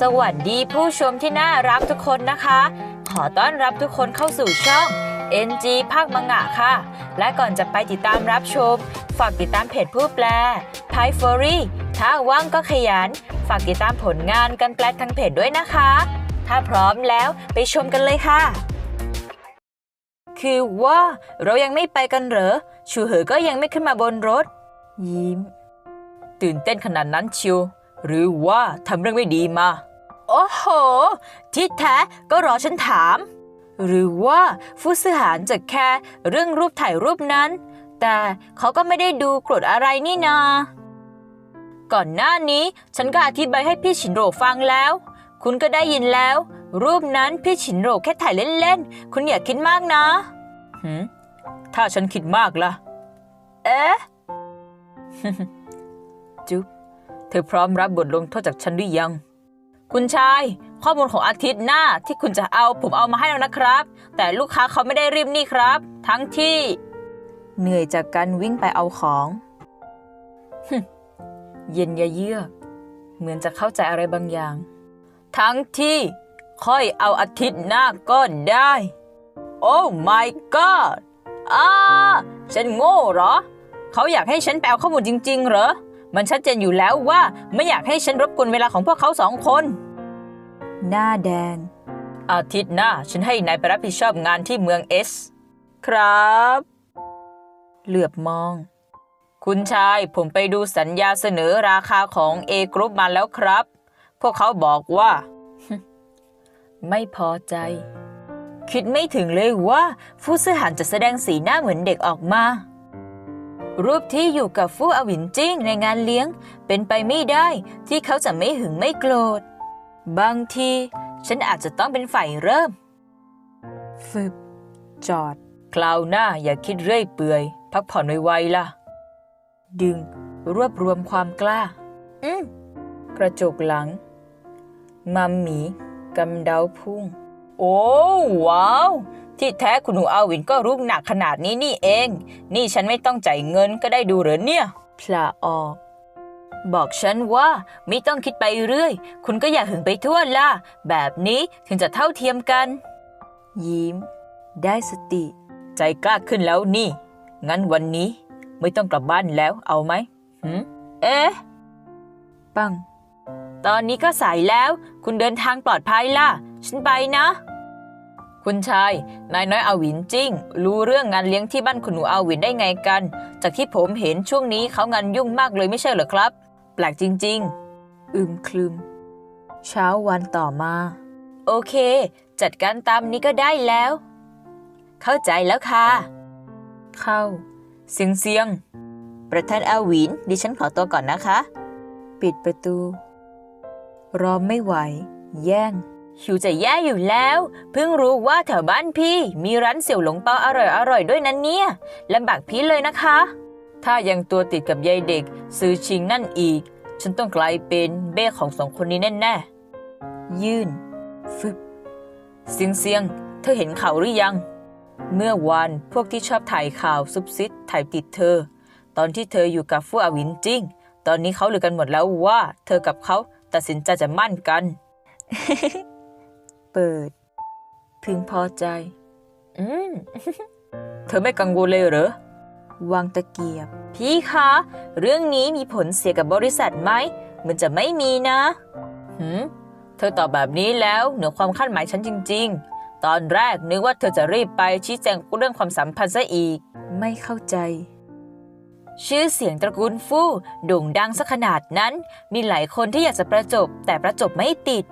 สวัสดีผู้ชมที่น่ารักทุกคนนะคะ ขอต้อนรับทุกคนเข้าสู่ช่อง NG ภาคมังงะค่ะ และก่อนจะไปติดตามรับชม ฝากติดตามเพจผู้แปล p i f o r y ถ้าว่างก็ขยัน ฝากติดตามผลงานกันแปลทางเพจด้วยนะคะ ถ้าพร้อมแล้วไปชมกันเลยค่ะ คือว่าเรายังไม่ไปกันเหรอ ชูเหอก็ยังไม่ขึ้นมาบนรถ ยิ้ม ตื่นเต้นขนาดนั้นชิว หรือว่าทำเรื่องไม่ดีมา โอ้โห ที่แท้ก็รอฉันถาม หรือว่าฟูซือหานจะแค่เรื่องรูปถ่ายรูปนั้น แต่เขาก็ไม่ได้ดูโกรธอะไรนี่นา ก่อนหน้านี้ฉันก็อธิบายให้พี่ฉินโรฟังแล้ว คุณก็ได้ยินแล้ว รูปนั้นพี่ฉินโรแค่ถ่ายเล่นๆ คุณอย่าคิดมากนะหืมถ้าฉันคิดมากล่ะ เอ๊ะ จุ๊บเธอพร้อมรับบทลงโทษจากฉันหรือยัง คุณชาย ข้อมูลของอาทิตย์หน้าที่คุณจะเอาผมเอามาให้แล้วนะครับ แต่ลูกค้าเขาไม่ได้รีบนี่ครับ ทั้งที่ เหนื่อยจากการวิ่งไปเอาของฮึเย็นยะเยือกเหมือนจะเข้าใจอะไรบางอย่าง ทั้งที่ค่อยเอาอาทิตย์หน้าก็ได้ โอ้ my god อ้าฉันโง่เหรอ เขาอยากให้ฉันไปเอาข้อมูลจริง ๆ เหรอ มันชัดเจนอยู่แล้วว่าไม่อยากให้ฉันรบกวนเวลาของพวกเขาสองคน หน้าแดงอาทิตย์หน้าฉันให้นายไปรับผิดชอบงานที่เมืองเอส ครับ เหลือบมอง คุณชายผมไปดูสัญญาเสนอราคาของ A Group มาแล้วครับ พวกเขาบอกว่า ไม่พอใจ คิดไม่ถึงเลยว่าฟูซือหันจะแสดงสีหน้าเหมือนเด็กออกมา รูปที่อยู่กับฟู่อวินจิ้งในงานเลี้ยง เป็นไปไม่ได้ที่เขาจะไม่หึงไม่โกรธ บางที ฉันอาจจะต้องเป็นฝ่ายเริ่มฟึบจอด คราวหน้าอย่าคิดเรื่อยเปื่อย พักผ่อนไวๆล่ะ ดึง รวบรวมความกล้า อืมกระจกหลัง มัมหมีกำเดาพุ่ง โอ้ว้าว ที่แท้คุณหนูอาวินก็รุกหนักขนาดนี้นี่เอง นี่ฉันไม่ต้องจ่ายเงินก็ได้ดูเหรอเนี่ยพลาออกบอกฉันว่าไม่ต้องคิดไปเรื่อย คุณก็อย่าหึงไปทั่วล่ะ แบบนี้ถึงจะเท่าเทียมกัน ยิ้ม ได้สติ ใจกล้าขึ้นแล้วนี่ งั้นวันนี้ ไม่ต้องกลับบ้านแล้วเอาไหมหืมเอ๊ะ ปัง ตอนนี้ก็สายแล้ว คุณเดินทางปลอดภัยล่ะ ฉันไปนะ คุณชาย นายน้อยอาวินจริง รู้เรื่องงานเลี้ยงที่บ้านคุณหนูอาวินได้ไงกัน จากที่ผมเห็นช่วงนี้เขางานยุ่งมากเลยไม่ใช่เหรอครับ แปลกจริง ๆ อึมครึม เช้าวันต่อมา โอเค จัดการตามนี้ก็ได้แล้ว เข้าใจแล้วค่ะ เข้า เสียงเสียง ประธานอาวินดิฉันขอตัวก่อนนะคะ ปิดประตู รอไม่ไหว แย่ง หิวจะแย่อยู่แล้ว เพิ่งรู้ว่าแถวบ้านพี่มีร้านเสี่ยวหลงเปาอร่อยๆด้วยนั้นเนี่ยลำบากพี่เลยนะคะ ถ้ายังตัวติดกับยายเด็ก ซื้อชิงนั่นอีก ฉันต้องกลายเป็นเบ้ของสองคนนี้แน่ๆ ยื่น ฟึบเสียงเสียง เธอเห็นข่าวหรือยัง เมื่อวานพวกที่ชอบถ่ายข่าวซุบซิบถ่ายติดเธอ ตอนที่เธออยู่กับฟู่อาวินจิ้งตอนนี้เขาหลือกันหมดแล้วว่า เธอกับเขาตัดสินใจจะมั่นกัน เปิด พึงพอใจ อืม เธอไม่กังวลเลยเหรอ วางตะเกียบ พี่คะ เรื่องนี้มีผลเสียกับบริษัทไหมเหมือนจะไม่มีนะ หืม เธอตอบแบบนี้แล้วเหนือความคาดหมายฉันจริง ๆ ตอนแรกนึกว่าเธอจะรีบไปชี้แจงเรื่องความสัมพันธ์ซะอีก ไม่เข้าใจชื่อเสียงตระกูลฟู่โด่งดังซะขนาดนั้น มีหลายคนที่อยากจะประจบแต่ประจบไม่ติด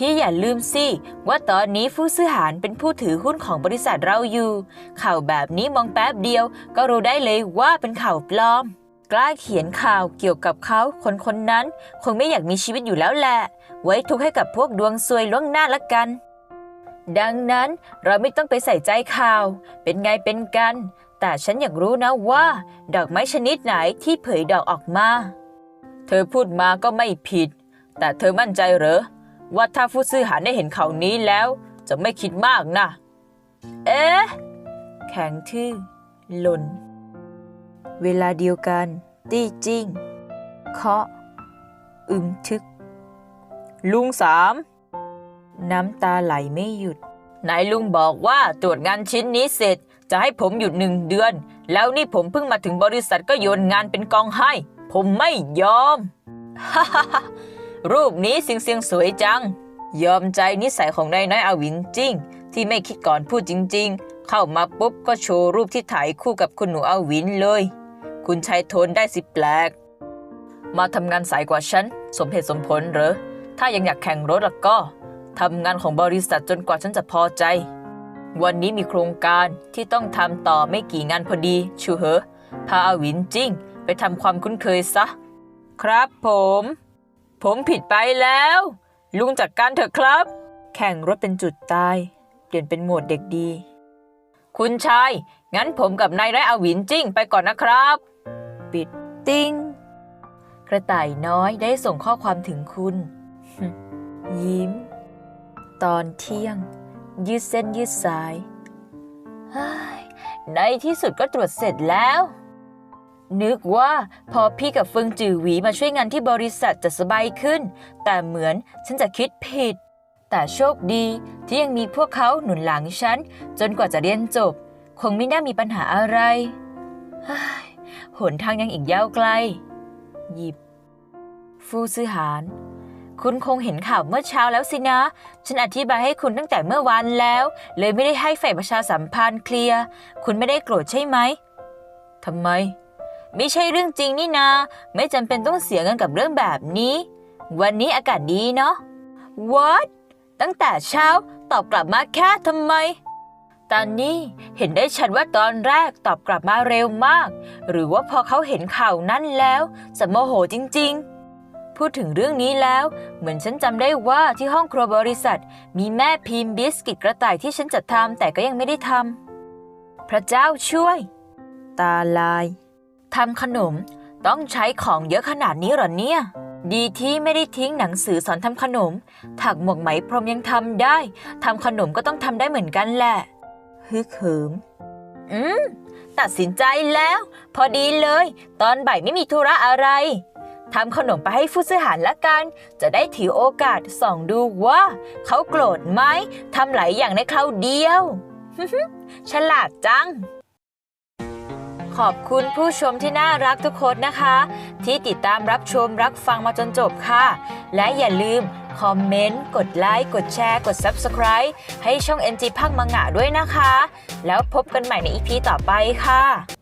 พี่อย่าลืมสิว่าตอนนี้ฟู่ซื่อหานเป็นผู้ถือหุ้นของบริษัทเราอยู่ ข่าวแบบนี้มองแป๊บเดียว ก็รู้ได้เลยว่าเป็นข่าวปลอม กล้าเขียนข่าวเกี่ยวกับเขาคนคนนั้น คงไม่อยากมีชีวิตอยู่แล้วแหละ ไว้ทุกข์ให้กับพวกดวงซวยล่วงหน้าละกัน ดังนั้นเราไม่ต้องไปใส่ใจข่าว เป็นไงเป็นกัน แต่ฉันอยากรู้นะว่า ดอกไม้ชนิดไหนที่เผยดอกออกมา เธอพูดมาก็ไม่ผิด แต่เธอมั่นใจเหรอ ว่าถ้าผู้ซื้อหาได้เห็นข่าวนี้แล้ว จะไม่คิดมากนะ เอ๊ะ แข็งทื่อหล่น เวลาเดียวกัน ตี้จิ้ง เคาะ อึมทึก ลุงสาม น้ำตาไหลไม่หยุด นายลุงบอกว่าตรวจงานชิ้นนี้เสร็จ จะให้ผมหยุดหนึ่งเดือน แล้วนี่ผมเพิ่งมาถึงบริษัทก็โยนงานเป็นกองให้ ผมไม่ยอม ฮ่าฮ่า รูปนี้เสียงเสียงสวยจัง ยอมใจนิสัยของนายน้อยอวินจริง ที่ไม่คิดก่อนพูดจริง ๆ เข้ามาปุ๊บก็โชว์รูปที่ถ่ายคู่กับคุณหนูอวินเลย คุณชายทนได้สิแปลก มาทำงานสายกว่าฉัน สมเหตุสมผลเหรอ ถ้ายังอยากแข่งรถแล้วก็ทำงานของบริษัทจนกว่าฉันจะพอใจ วันนี้มีโครงการที่ต้องทำต่อไม่กี่งานพอดีชูเหอพาอาวินจริง ไปทำความคุ้นเคยซะ ครับผม ผมผิดไปแล้ว ลุงจัดการเถอะครับ แข่งรถเป็นจุดตาย เปลี่ยนเป็นโหมดเด็กดี คุณชาย งั้นผมกับนายไรอาวินจิ้งไปก่อนนะครับ ปิดติ้ง กระต่ายน้อยได้ส่งข้อความถึงคุณ ยิ้ม ตอนเที่ยง ยืดเส้นยืดสายในที่สุดก็ตรวจเสร็จแล้ว นึกว่าพอพี่กับเฟิงจือหวีมาช่วยงานที่บริษัทจะสบายขึ้น แต่เหมือนฉันจะคิดผิด แต่โชคดีที่ยังมีพวกเขาหนุนหลังฉัน จนกว่าจะเรียนจบ คงไม่น่ามีปัญหาอะไรเฮ้หนทางยังอีกยาวไกล หยิบ ฟูซือหาน คุณคงเห็นข่าวเมื่อเช้าแล้วสินะ ฉันอธิบายให้คุณตั้งแต่เมื่อวานแล้ว เลยไม่ได้ให้ฝ่ายประชาสัมพันธ์เคลียร์ คุณไม่ได้โกรธใช่ไหมทำไม ไม่ใช่เรื่องจริงนี่นาไม่จำเป็นต้องเสียเงินกับเรื่องแบบนี้ วันนี้อากาศดีเนาะ What ตั้งแต่เช้าตอบกลับมาแค่ทำไม ตอนนี้เห็นได้ชัดว่าตอนแรกตอบกลับมาเร็วมาก หรือว่าพอเขาเห็นข่าวนั้นแล้วจะโมโหจริง ๆพูดถึงเรื่องนี้แล้ว เหมือนฉันจำได้ว่าที่ห้องครัวบริษัท มีแม่พิมพ์บิสกิตกระต่ายที่ฉันจะทำแต่ก็ยังไม่ได้ทำพระเจ้าช่วย ตาลาย ทำขนม ต้องใช้ของเยอะขนาดนี้หรอเนี่ย ดีที่ไม่ได้ทิ้งหนังสือสอนทำขนม ถักหมวกไหมพรมยังทำได้ทำขนมก็ต้องทำได้เหมือนกันแหละฮึกเหิม อืม ตัดสินใจแล้ว พอดีเลย ตอนบ่ายไม่มีธุระอะไรทำขนมไปให้ผู้ซื้อหารละกัน จะได้ถือโอกาสส่องดูว่า เขาโกรธไหมทำหลายอย่างในคราวเดียวฉลาดจัง ขอบคุณผู้ชมที่น่ารักทุกคนนะคะ ที่ติดตามรับชมรับฟังมาจนจบค่ะ และอย่าลืมคอมเมนต์ กดไลค์ กดแชร์ กด Subscribe ให้ช่อง NG พักมังงะด้วยนะคะ แล้วพบกันใหม่ในอีพีต่อไปค่ะ